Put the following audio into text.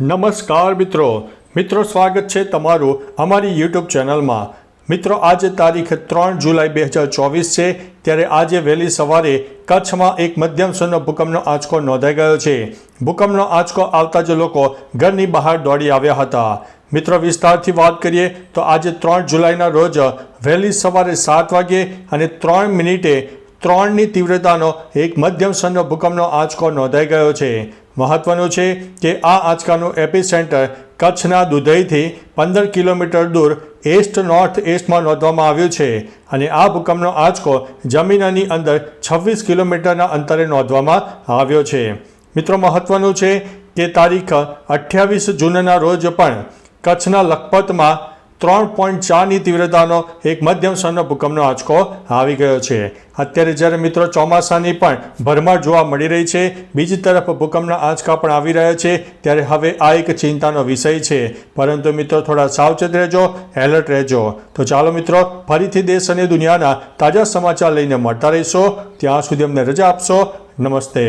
નમસ્કાર મિત્રો. મિત્રો, સ્વાગત છે તમારું અમારી યુટ્યુબ ચેનલમાં. મિત્રો, આજે તારીખ ત્રણ જુલાઈ બે હજાર ચોવીસ છે. ત્યારે આજે વહેલી સવારે કચ્છમાં એક મધ્યમ સ્વરનો ભૂકંપનો આંચકો નોંધાઈ ગયો છે. ભૂકંપનો આંચકો આવતા જ લોકો ઘરની બહાર દોડી આવ્યા હતા. મિત્રો, વિસ્તારથી વાત કરીએ તો આજે ત્રણ જુલાઈના રોજ વહેલી સવારે સાત વાગ્યે અને ત્રણ મિનિટે ત્રણની તીવ્રતાનો એક મધ્યમ સ્વરનો ભૂકંપનો આંચકો નોંધાઈ ગયો છે. મહત્વનું છે કે આ આંચકાનું એપી સેન્ટર કચ્છના દુધઈથી પંદર કિલોમીટર દૂર એસ્ટ નોર્થ એસ્ટમાં નોંધવામાં આવ્યું છે અને આ ભૂકંપનો આંચકો જમીનની અંદર છવ્વીસ કિલોમીટરના અંતરે નોંધવામાં આવ્યો છે. મિત્રો, મહત્વનું છે કે તારીખ અઠ્યાવીસ જૂનના રોજ પણ કચ્છના લખપતમાં ત્રણ પોઈન્ટ ચારની તીવ્રતાનો એક મધ્યમ સ્તરનો ભૂકંપનો આંચકો આવી ગયો છે. અત્યારે જ્યારે મિત્રો ચોમાસાની પણ ભરમાર જોવા મળી રહી છે, બીજી તરફ ભૂકંપના આંચકા પણ આવી રહ્યા છે, ત્યારે હવે આ એક ચિંતાનો વિષય છે. પરંતુ મિત્રો થોડા સાવચેત રહેજો, એલર્ટ રહેજો. તો ચાલો મિત્રો, ફરીથી દેશ અને દુનિયાના તાજા સમાચાર લઈને મળતા રહીશો. ત્યાં સુધી અમને રજા આપશો. નમસ્તે.